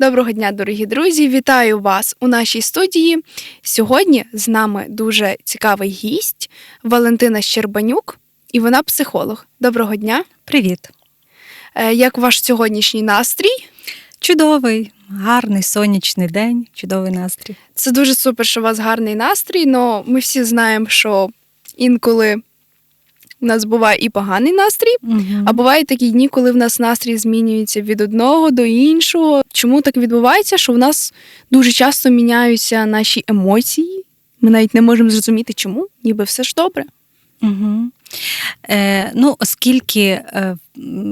Доброго дня, дорогі друзі! Вітаю вас у нашій студії. Сьогодні з нами дуже цікавий гість Валентина Щербанюк, і вона психолог. Доброго дня! Привіт. Е, Як ваш сьогоднішній настрій? Чудовий, гарний сонячний день, чудовий настрій. Це дуже супер, що у вас гарний настрій, але ми всі знаємо, що інколи у нас буває і поганий настрій, Угу. а бувають такі дні, коли в нас настрій змінюється від одного до іншого. Чому так відбувається? Що в нас дуже часто міняються наші емоції. Ми навіть не можемо зрозуміти, чому, ніби все ж добре. Угу. Е, ну, оскільки е,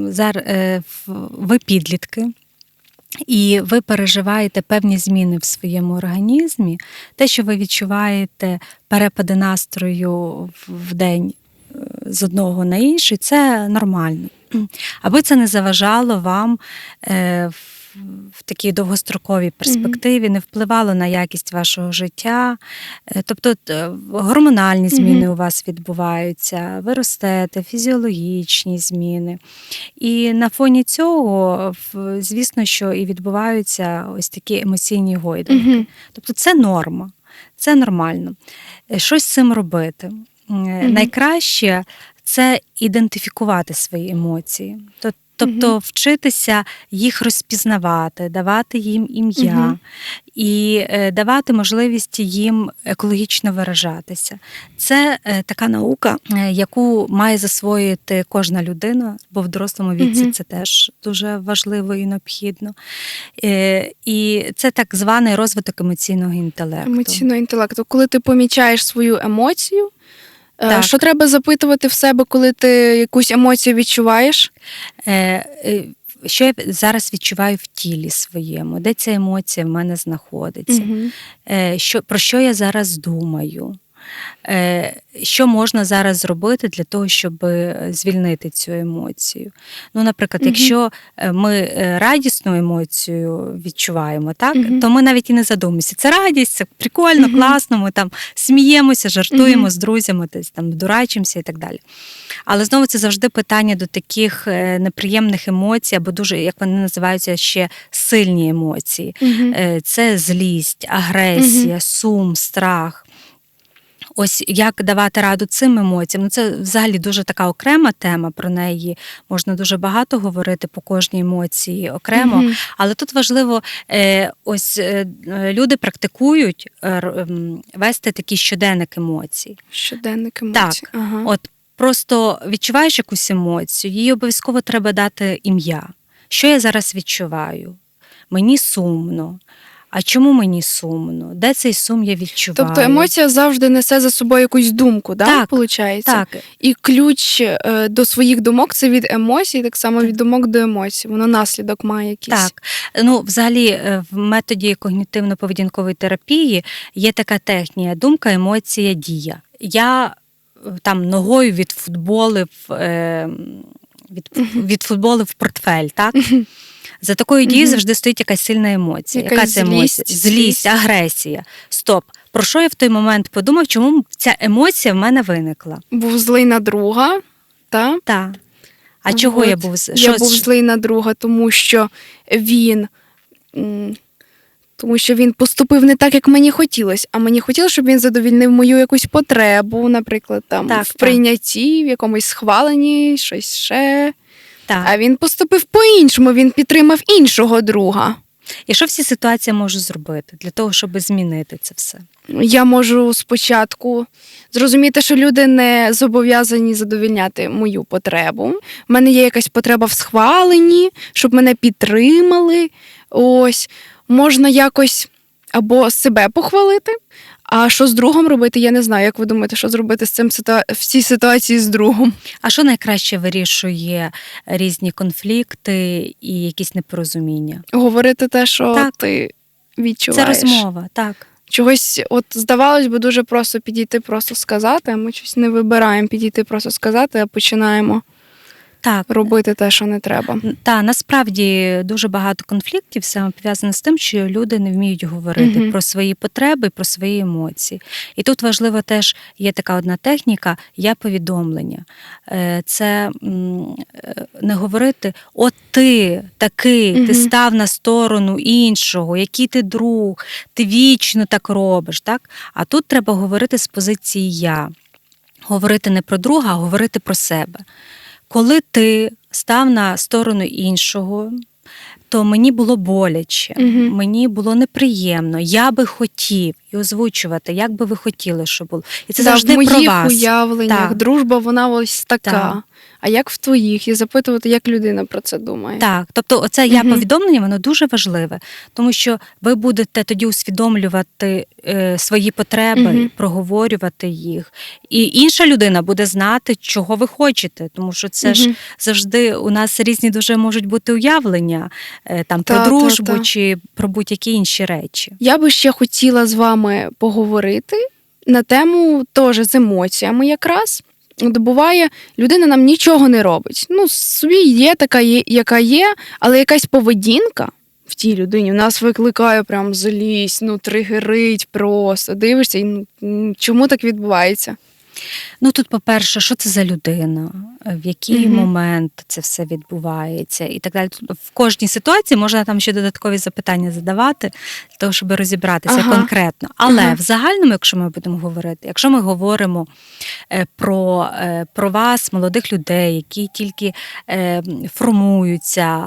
зар, е, ви підлітки. І ви переживаєте певні зміни в своєму організмі, те, що ви відчуваєте перепади настрою в- день з одного на інший, це нормально. Аби це не заважало вам е, в, в такій довгостроковій перспективі, не впливало на якість вашого життя. Е, Тобто е, гормональні зміни у вас відбуваються, ви ростете, фізіологічні зміни. І на фоні цього, звісно, що і відбуваються ось такі емоційні гойдалки. Угу. Тобто це норма, це нормально. Щось з цим робити. Е, Найкраще це ідентифікувати свої емоції. То- Тобто вчитися їх розпізнавати, давати їм ім'я Мгм. і е, давати можливість їм екологічно виражатися. Це е, така наука, яку має засвоїти кожна людина, бо в дорослому віці це теж дуже важливо і необхідно. І це так званий розвиток емоційного інтелекту. Емоційного інтелекту. Коли ти помічаєш свою емоцію, Так. що треба запитувати в себе, коли ти якусь емоцію відчуваєш? Е, е, Що я зараз відчуваю в тілі своєму, де ця емоція в мене знаходиться, Угу. Е, що, про що я зараз думаю, Е, що можна зараз зробити для того, щоб е, звільнити цю емоцію. Ну, наприклад, Мгм. якщо е, ми е, радісну емоцію відчуваємо, так, Мгм. то ми навіть і не задумуємося. Це радість, це прикольно, Мгм. класно, ми там сміємося, жартуємо Мгм. з друзями, десь там дурачимося і так далі. Але знову це завжди питання до таких е, неприємних емоцій, або дуже, як вони називаються, ще сильні емоції. Е, Це злість, агресія, сум, страх. Ось як давати раду цим емоціям. Ну, це взагалі дуже така окрема тема. Про неї можна дуже багато говорити по кожній емоції окремо. Мгм. Але тут важливо, е, ось е, люди практикують е, вести такий щоденник емоцій. Щоденник емоцій. Так. Ага. От просто відчуваєш якусь емоцію, їй обов'язково треба дати ім'я. Що я зараз відчуваю? Мені сумно. А чому мені сумно? Де цей сум я відчуваю? Тобто емоція завжди несе за собою якусь думку, да? Так, Получається? Так, І ключ е, до своїх думок це від емоцій, так само від думок до емоцій. Воно наслідок має якийсь. Так, ну взагалі е, в методі когнітивно-поведінкової терапії є така технія: думка, емоція, дія. Я е, там ногою відфутболив, е, від, відфутболив портфель, так? За такою дією завжди стоїть якась сильна емоція. Якась Яка це емоція? злість, Злість, агресія. Стоп. Про що я в той момент подумав, чому ця емоція в мене виникла? Був злий на друга, та? Так. А чого я був з- Я що- був злий на друга, тому що він. м, Тому що він поступив не так, як мені хотілося, а мені хотілося, щоб він задовільнив мою якусь потребу, наприклад, там Так, в так. прийнятті, в якомусь схваленні, щось ще. Так. А він поступив по-іншому, він підтримав іншого друга. І що всі ситуації можу зробити для того, щоб змінити це все? Я можу спочатку зрозуміти, що люди не зобов'язані задовільняти мою потребу. У мене є якась потреба в схваленні, щоб мене підтримали. Ось можна якось або себе похвалити. А що з другом робити, я не знаю. Як ви думаєте, що зробити з цим в цій ситуації з другом? А що найкраще вирішує різні конфлікти і якісь непорозуміння? Говорити те, що Так. ти Це розмова, так. Чогось, от здавалось би, дуже просто підійти, просто сказати, а ми щось не вибираємо підійти, просто сказати, а починаємо Так, робити те, що не треба. Та насправді дуже багато конфліктів саме пов'язано з тим, що люди не вміють говорити Мгм. про свої потреби, про свої емоції. І тут важливо теж є така одна техніка я повідомлення. Е, Це е, не говорити от ти такий, ти став на сторону іншого, який ти друг, ти вічно так робиш. Так? А тут треба говорити з позиції я. Говорити не про друга, а говорити про себе. Коли ти став на сторону іншого, то мені було боляче, Мгм. мені було неприємно. Я би хотів і озвучувати, як би ви хотіли, щоб було. І це Да, завжди в моїх про вас. уявленнях Так. дружба, вона ось така. Так. А як в твоїх? І запитувати, як людина про це думає. Так, тобто, оце я повідомлення, воно дуже важливе, тому що ви будете тоді усвідомлювати е, свої потреби, проговорювати їх. І інша людина буде знати, чого ви хочете, тому що це ж завжди у нас різні дуже можуть бути уявлення е, там Та, про та, дружбу та. чи про будь-які інші речі. Я би ще хотіла з вами поговорити на тему теж з емоціями якраз. От буває, людина нам нічого не робить. Ну, собі є така, яка є, але якась поведінка в тій людині в нас викликає прям злість, ну, тригерить просто. Дивишся, і ну, чому так відбувається? Ну тут, по-перше, що це за людина, в який Мгм. момент це все відбувається, і так далі. В кожній ситуації можна там ще додаткові запитання задавати для того, щоб розібратися Ага. конкретно. Але Ага. в загальному, якщо ми будемо говорити, якщо ми говоримо е, про, е, про вас, молодих людей, які тільки е, формуються,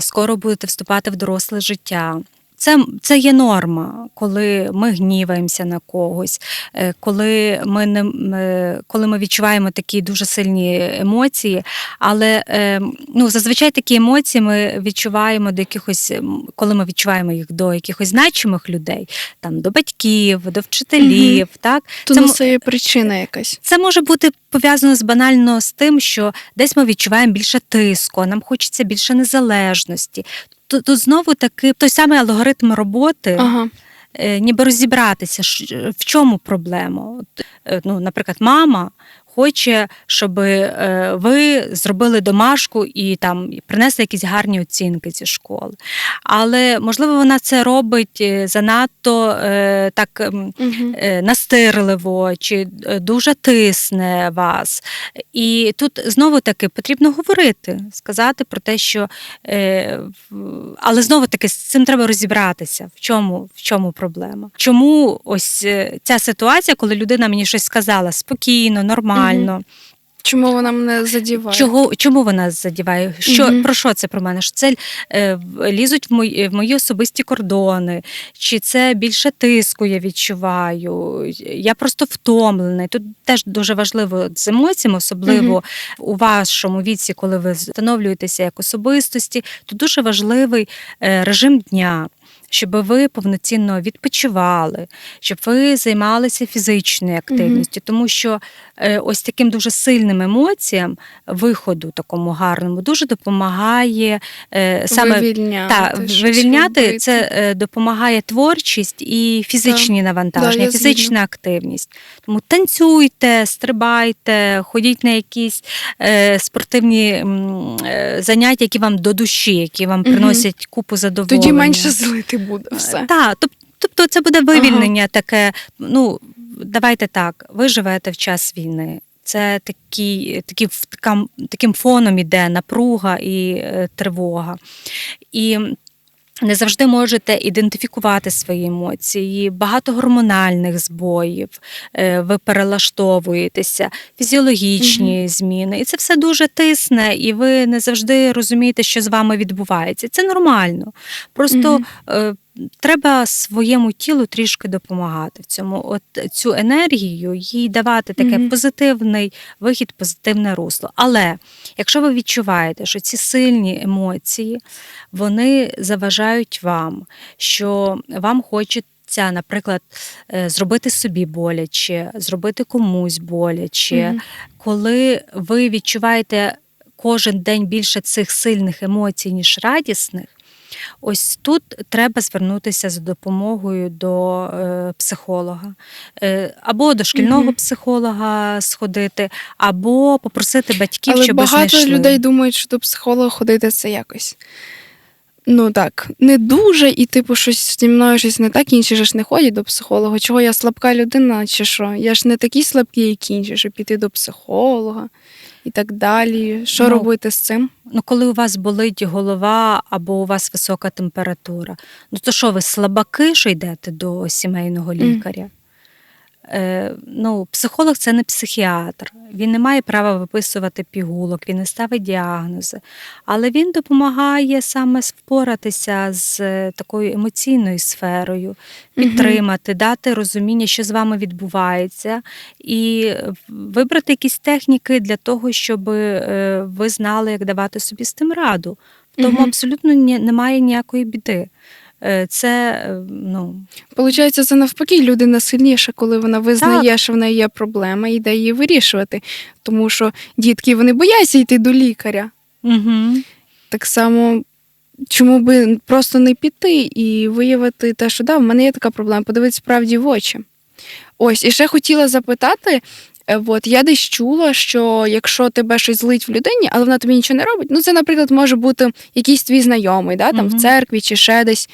скоро будете вступати в доросле життя. Це, це є норма, коли ми гніваємося на когось, е, коли ми не е, коли ми відчуваємо такі дуже сильні емоції. Але е, ну, зазвичай такі емоції ми відчуваємо до якихось, коли ми відчуваємо їх до якихось значимих людей, там до батьків, до вчителів. Так Тут Це це є причина якась. це може бути пов'язано з банально з тим, що десь ми відчуваємо більше тиску, нам хочеться більше незалежності. Тут, тут знову таки той самий алгоритм роботи, Ага. е, ніби розібратися, в чому проблема. Е, Ну, наприклад, мама хоче, щоб е, ви зробили домашку і там принесли якісь гарні оцінки зі школи. Але можливо вона це робить е, занадто е, так. Угу. настирливо чи дуже тисне вас. І тут знову таки потрібно говорити, сказати про те, що але знову таки з цим треба розібратися, в чому, в чому проблема. Чому ось ця ситуація, коли людина мені щось сказала спокійно, нормально, Чому вона мене задіває? Чого, чому вона задіває? Що, Мгм. Про що це про мене? Що це е, лізуть в мої, в мої особисті кордони, чи це більше тиску я відчуваю? Я просто втомлений. Тут теж дуже важливо з емоціями, особливо у вашому віці, коли ви встановлюєтеся як особистості, то дуже важливий е, режим дня. Щоб ви повноцінно відпочивали, щоб ви займалися фізичною активністю, тому що е, ось таким дуже сильним емоціям, виходу такому гарному, дуже допомагає е, саме вивільняти, та, вивільняти. робити. Це е, допомагає творчість і фізичні навантаження, Да, фізична згідна. активність. Тому танцюйте, стрибайте, ходіть на якісь е, спортивні е, заняття, які вам до душі, які вам приносять купу задоволення. Тоді менше злити буде все. Так, тобто це буде вивільнення таке. Ну, давайте так, ви живете в час війни. Це такі, такі, таким фоном іде напруга і е, тривога. І не завжди можете ідентифікувати свої емоції, багато гормональних збоїв, е, ви перелаштовуєтеся, фізіологічні зміни. І це все дуже тисне, і ви не завжди розумієте, що з вами відбувається. Це нормально. Просто Мгм. Треба своєму тілу трішки допомагати в цьому. От цю енергію їй давати таке Мгм. позитивний вихід, позитивне русло. Але якщо ви відчуваєте, що ці сильні емоції вони заважають вам, що вам хочеться, наприклад, е, зробити собі боляче, зробити комусь боляче, Мгм. коли ви відчуваєте кожен день більше цих сильних емоцій, ніж радісних, Ось тут треба звернутися за допомогою до е, психолога, е, або до шкільного Мгм. психолога сходити, або попросити батьків, Але щоб багато знайшли. людей думають, що до психолога ходити це якось. Ну так, не дуже, і типу, щось зі мною щось не так, інші ж не ходять до психолога. Чого я слабка людина, чи що? Я ж не такий слабкий, як інші, щоб піти до психолога і так далі. Що Ну, робити з цим? Ну, коли у вас болить голова або у вас висока температура, ну то що ви слабаки, що йдете до сімейного лікаря? Е, ну, психолог це не психіатр. Він не має права виписувати пігулок, він не ставить діагнози. Але він допомагає саме впоратися з е, такою емоційною сферою, підтримати, дати розуміння, що з вами відбувається, і е, вибрати якісь техніки для того, щоб е, ви знали, як давати собі з тим раду. Тому Мгм. абсолютно немає ніякої біди. Е, Це е, ну, Получається, це навпаки, людина сильніша, коли вона визнає, що в неї є проблема, і йде її вирішувати. Тому що дітки вони бояться йти до лікаря. угу. Так само, чому би просто не піти і виявити те, що да, в мене є така проблема, подивитися справді в очі. Ось, і ще хотіла запитати. Е, От я десь чула, що якщо тебе щось злить в людині, але вона тобі нічого не робить. Ну, це, наприклад, може бути якийсь твій знайомий, да, там в церкві чи ще десь.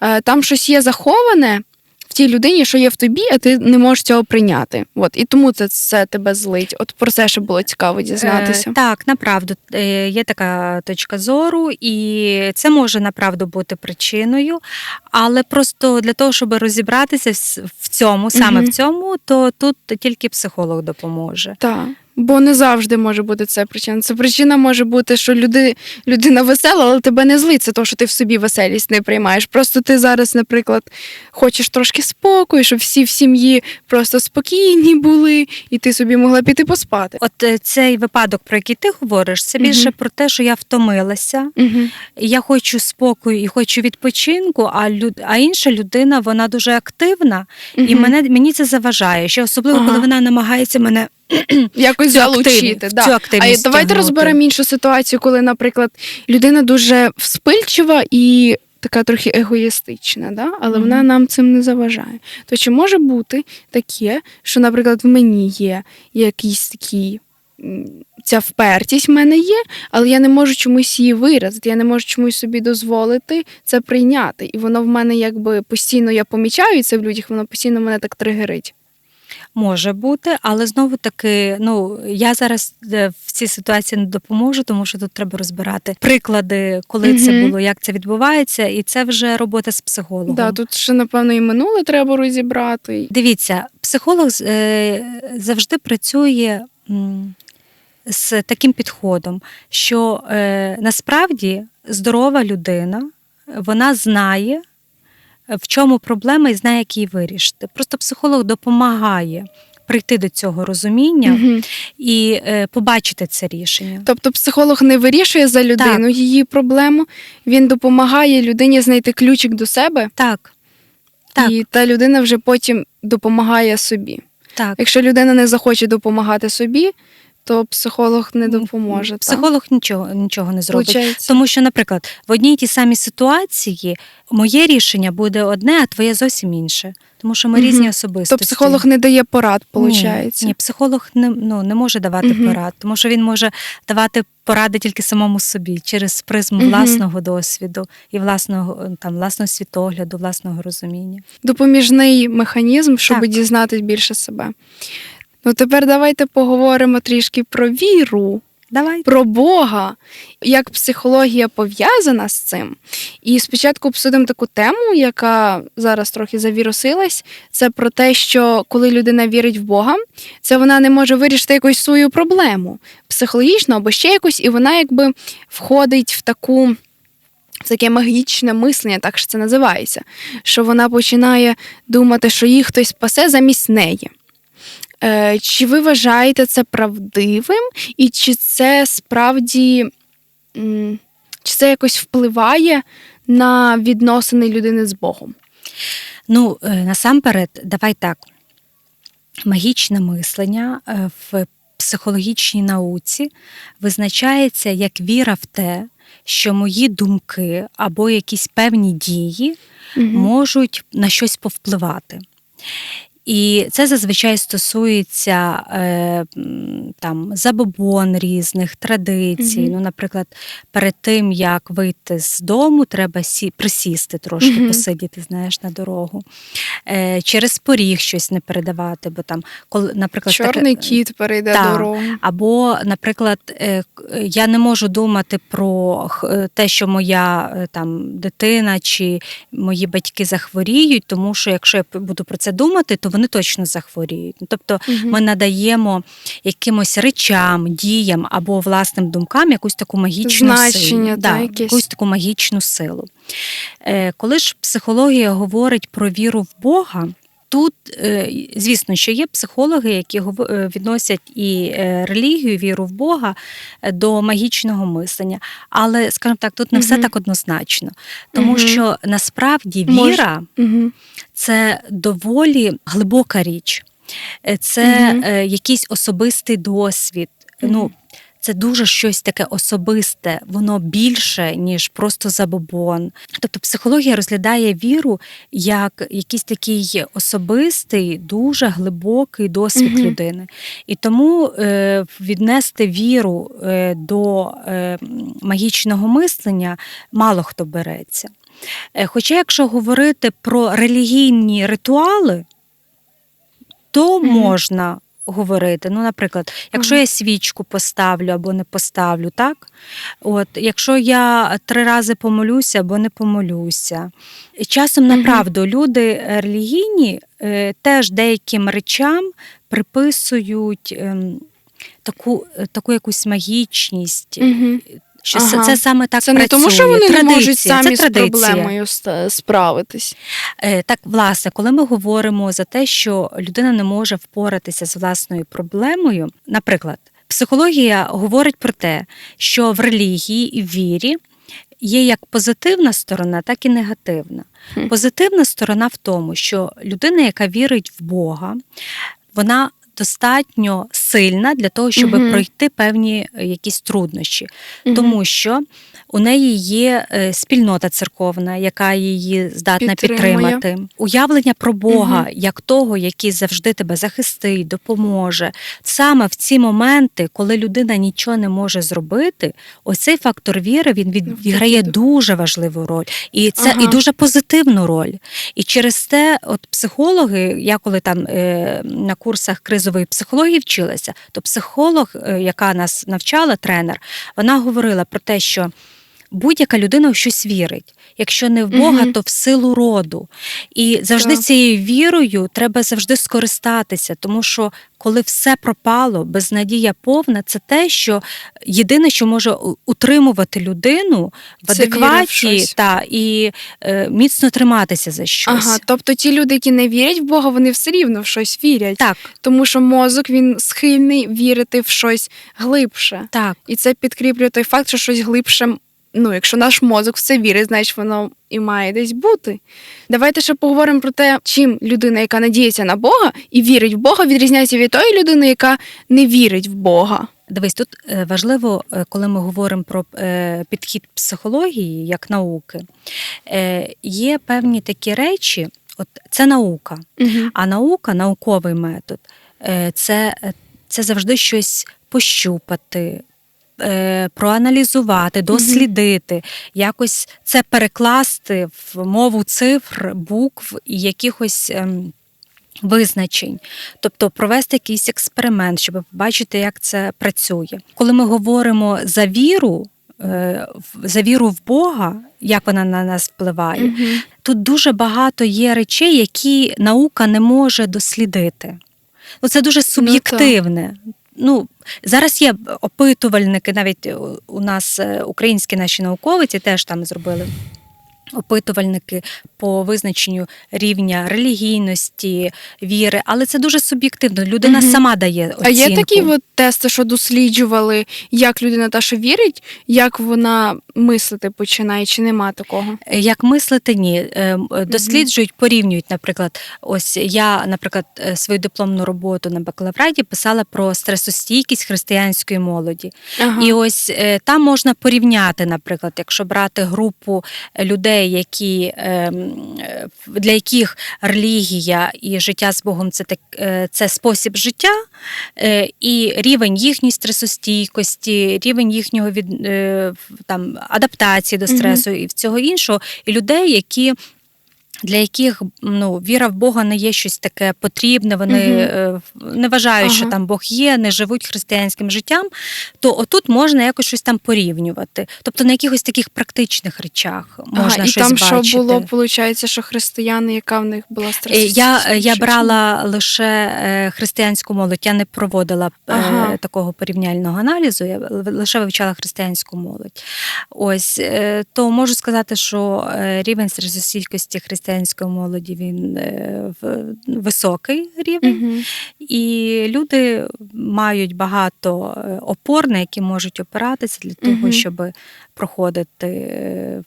Е, Там щось є заховане в тій людині, що є в тобі, а ти не можеш цього прийняти. От, і тому це, це тебе злить. От про це ще було цікаво дізнатися. Е, так, направду е, є така точка зору, і це може направду бути причиною. Але просто для того, щоб розібратися в- цьому, саме Мгм. в цьому, то тут тільки психолог допоможе. Так. Бо не завжди може бути це причина. Це причина може бути, що люди, людина весела, але тебе не злить. Це то, що ти в собі веселість не приймаєш. Просто ти зараз, наприклад, хочеш трошки спокою, щоб всі в сім'ї просто спокійні були, і ти собі могла піти поспати. От е, цей випадок, про який ти говориш, це більше Мгм. про те, що я втомилася, Угу. я хочу спокою і хочу відпочинку, а люд... а інша людина вона дуже активна, і мене мені це заважає. Ще особливо, коли вона намагається мене якось цю залучити. да. цю А давайте тягнути. розберемо іншу ситуацію, коли, наприклад, людина дуже вспильчива і така трохи егоїстична, да? але Мгм. вона нам цим не заважає. То чи може бути таке, що, наприклад, в мені є якийсь такий. Ця впертість в мене є, але я не можу чомусь її виразити, я не можу чомусь собі дозволити це прийняти. І воно в мене якби постійно я помічаю це в людях, воно постійно мене так тригерить. Може бути, але знову таки, ну я зараз е, в цій ситуації не допоможу, тому що тут треба розбирати приклади, коли це було, як це відбувається, і це вже робота з психологом. Да, тут ще, напевно, і минуле треба розібрати. Дивіться, психолог е, завжди працює з таким підходом, що е, насправді здорова людина вона знає, в чому проблема і знає, як її вирішити. Просто психолог допомагає прийти до цього розуміння Мгм. і е, побачити це рішення. Тобто психолог не вирішує за людину її проблему, він допомагає людині знайти ключик до себе, Так, так, і та людина вже потім допомагає собі. так. Якщо людина не захоче допомагати собі, то психолог не допоможе. так? Психолог нічого, нічого не зробить. Получається. Тому що, наприклад, в одній тій самій ситуації моє рішення буде одне, а твоє зовсім інше. Тому що ми Мгм. різні особистості. То психолог не дає порад, виходить. Ні, психолог не, ну, не може давати Мгм. порад, тому що він може давати поради тільки самому собі через призму Мгм. власного досвіду і власного там власного світогляду, власного розуміння. Допоміжний механізм, щоб Так. дізнатись більше себе. Ну тепер давайте поговоримо трішки про віру. Давай. про Бога, як психологія пов'язана з цим. І спочатку обсудимо таку тему, яка зараз трохи завірусилась. Це про те, що коли людина вірить в Бога, це вона не може вирішити якусь свою проблему психологічно або ще якусь, і вона якби входить в таку. В таке магічне мислення, так що це називається, що вона починає думати, що їх хтось спасе замість неї. Е, Чи ви вважаєте це правдивим, і чи це справді чи це якось впливає на відносини людини з Богом? Ну, е, насамперед, давай так. Магічне мислення е, в психологічній науці визначається як віра в те, що мої думки або якісь певні дії Мгм. можуть на щось повпливати. І це зазвичай стосується е, там, забобон різних традицій. Мгм. Ну, наприклад, перед тим, як вийти з дому, треба сі, присісти трошки, Мгм. посидіти, знаєш, на дорогу. Е, через поріг щось не передавати, бо там, коли, наприклад, Чорний кіт перейде Так. дорогу. або, наприклад, е, я не можу думати про е, те, що моя е, там дитина чи мої батьки захворіють, тому що якщо я буду про це думати, то вони точно захворіють. Ну, Тобто Мгм. ми надаємо якимось речам, діям або власним думкам якусь таку магічну Значення, силу. та, Да, якісь. якусь таку магічну силу. Е, Коли ж психологія говорить про віру в Бога. Тут, е, звісно, що є психологи, які е, відносять і е, релігію, віру в Бога до магічного мислення. Але, скажімо так, тут не все Мгм. так однозначно. Тому Мгм. що насправді віра Мгм. це доволі глибока річ, це е, якийсь особистий досвід. Мгм. Ну, це дуже щось таке особисте, воно більше, ніж просто забобон. Тобто психологія розглядає віру як якийсь такий особистий, дуже глибокий досвід Мгм. людини. І тому е, віднести віру е, до е, магічного мислення мало хто береться. Е, Хоча, якщо говорити про релігійні ритуали, то Мгм. можна говорити. Ну, наприклад, якщо я свічку поставлю або не поставлю, так? От, якщо я три рази помолюся або не помолюся. Часом, направду, люди релігійні е, теж деяким речам приписують Е, таку, е, таку якусь магічність. Мгм. Що Ага. це, це саме так Це працює. не тому, що вони не можуть Традиція, самі з проблемою справитись. Е, Так, власне, коли ми говоримо за те, що людина не може впоратися з власною проблемою, наприклад, психологія говорить про те, що в релігії і вірі є як позитивна сторона, так і негативна. Позитивна сторона в тому, що людина, яка вірить в Бога, вона достатньо сильна для того, щоб Мгм. пройти певні е, якісь труднощі Мгм. тому що у неї є е, спільнота церковна, яка її здатна Підтримує. підтримати. Уявлення про Бога Мгм. як того, який завжди тебе захистить, допоможе. Саме в ці моменти, коли людина нічого не може зробити, ось цей фактор віри він Ну, відіграє дуже важливу роль, і це Ага. і дуже позитивну роль. І через те, от психологи, я коли там е, на курсах кризової психології вчилася, то психолог, е, яка нас навчала, тренер, вона говорила про те, що будь-яка людина в щось вірить. Якщо не в Бога, Мгм. то в силу роду. І завжди Так. цією вірою треба завжди скористатися, тому що коли все пропало, безнадія повна, це те, що єдине, що може утримувати людину в адекваті та і е, міцно триматися за щось. Ага, тобто ті люди, які не вірять в Бога, вони все рівно в щось вірять. Так, Тому що мозок він схильний вірити в щось глибше. так. І це підкріплює той факт, що щось глибше. Ну, якщо наш мозок в це вірить, значить воно і має десь бути. Давайте ще поговоримо про те, чим людина, яка надіється на Бога і вірить в Бога, відрізняється від тої людини, яка не вірить в Бога. Дивись, тут е, важливо, е, коли ми говоримо про е, підхід психології як науки, є певні такі речі, от це наука. Угу. А наука, науковий метод, це, це завжди щось пощупати. Е, Проаналізувати, дослідити, якось це перекласти в мову цифр, букв і якихось ем, визначень, тобто провести якийсь експеримент, щоб побачити, як це працює. Коли ми говоримо за віру, е, за віру в Бога, як вона на нас впливає, Угу. тут дуже багато є речей, які наука не може дослідити. Ну, це дуже суб'єктивне. Ну, зараз є опитувальники, навіть у- у нас е, українські наші науковиці теж там зробили опитувальники по визначенню рівня релігійності, віри, але це дуже суб'єктивно. Людина Мгм. сама дає оцінку. А є такі от тести, що досліджували, як людина та, що вірить, як вона мислити починає, чи нема такого? Як мислити, ні. Е, Досліджують, порівнюють, наприклад, ось я, наприклад, е, свою дипломну роботу на бакалавраті писала про стресостійкість християнської молоді. Ага. І ось е, там можна порівняти, наприклад, якщо брати групу е, людей, які, ем, е, для яких релігія і життя з Богом це, так, е, це спосіб життя, е, і рівень їхньої стресостійкості, рівень їхнього від, там, адаптації до стресу і всього іншого, і людей, які. Для яких ну, віра в Бога не є щось таке потрібне, вони е, не вважають, що там Бог є, не живуть християнським життям, то отут можна якось щось там порівнювати. Тобто на якихось таких практичних речах можна Ага, і щось там бачити. що було, виходить, що християни, яка в них була Е. Я, я брала лише е, християнську молодь, я не проводила е, Ага. такого порівняльного аналізу, я лише вивчала християнську молодь. Ось е, то можу сказати, що е, рівень стресостійкості християнської молоді він е, високий рівень. Мгм. І люди мають багато е, опор, на які можуть опиратися для того, Мгм. щоб проходити е,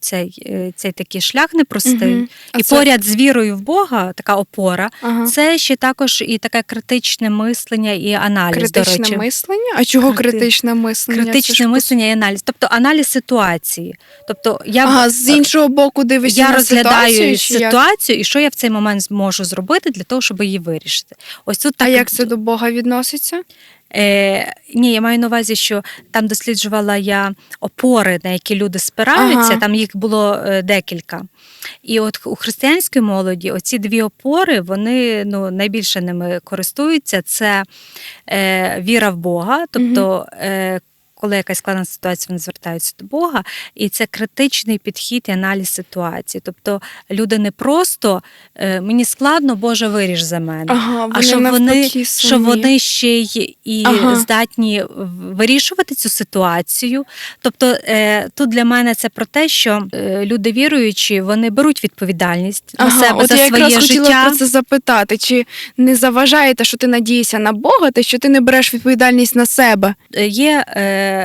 цей, цей такий шлях непростий. А І це- поряд з вірою в Бога, така опора, Ага. це ще також і таке критичне мислення і аналіз. до речі. мислення? А чого Крити- критичне мислення? Критичне мислення і аналіз, тобто аналіз ситуації. Тобто я, Ага, з іншого боку дивишся я на розглядаю ситуацію, ситуацію, і що я в цей момент зможу зробити для того, щоб її вирішити. Ось тут А як це до Бога відноситься? Е, ні, я маю на увазі, що там досліджувала я опори, на які люди спираються. Ага. Там їх було е, декілька. І от у християнській молоді оці дві опори, вони ну, найбільше ними користуються. Це е, віра в Бога, тобто. Е, коли якась складна ситуація, вони звертаються до Бога, і це критичний підхід і аналіз ситуації. Тобто люди не просто е, мені складно, Боже, виріж за мене Ага, а щоб вони, що вони ще й і Ага. здатні вирішувати цю ситуацію. Тобто е, тут для мене це про те, що е, люди віруючі, вони беруть відповідальність на себе от за я своє якраз хотіла про це запитати, чи не заважає те, що ти надієшся на Бога, те, що ти не береш відповідальність на себе? Є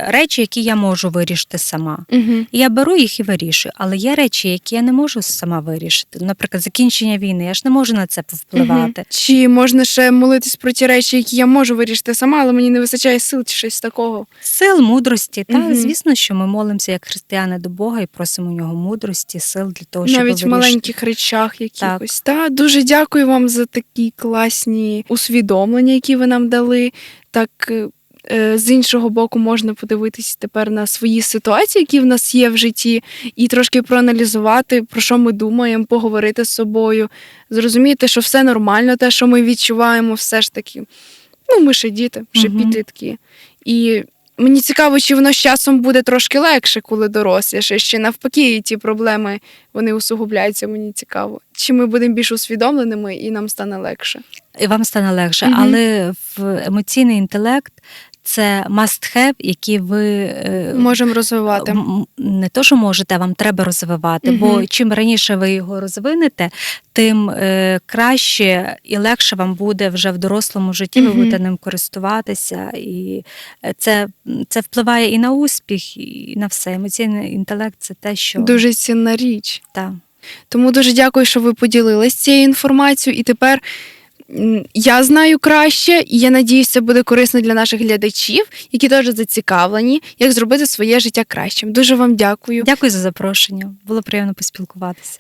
речі, які я можу вирішити сама. Угу. Я беру їх і вирішую, але є речі, які я не можу сама вирішити. Наприклад, закінчення війни, я ж не можу на це повпливати. Чи можна ще молитись про ті речі, які я можу вирішити сама, але мені не вистачає сил чи щось такого? Сил, мудрості. Та звісно, що ми молимося як християни до Бога і просимо у нього мудрості, сил для того, щоб Навіть в маленьких речах якихось. Та дуже дякую вам за такі класні усвідомлення, які ви нам дали. Так е, з іншого боку, можна подивитись тепер на свої ситуації, які в нас є в житті, і трошки проаналізувати, про що ми думаємо, поговорити з собою, зрозуміти, що все нормально, те, що ми відчуваємо, все ж таки. Ну, ми ще діти, ще Мгм. підлітки. І мені цікаво, чи воно з часом буде трошки легше, коли доросліше, чи навпаки, ті проблеми вони усугубляються, мені цікаво. Чи ми будемо більш усвідомленими і нам стане легше? і вам стане легше. Мгм. Але в емоційний інтелект це must-have, який ви е, Можемо розвивати. не то, що можете, а вам треба розвивати. Мгм. Бо чим раніше ви його розвинете, тим е, краще і легше вам буде вже в дорослому житті. Ви будете ним користуватися, і е, це, це впливає і на успіх, і на все. Емоційний інтелект це те, що Дуже цінна річ. та. Тому дуже дякую, що ви поділились цією інформацією. І тепер я знаю краще, і я надіюся, це буде корисно для наших глядачів, які теж зацікавлені, як зробити своє життя кращим. Дуже вам дякую. Дякую за запрошення. Було приємно поспілкуватися.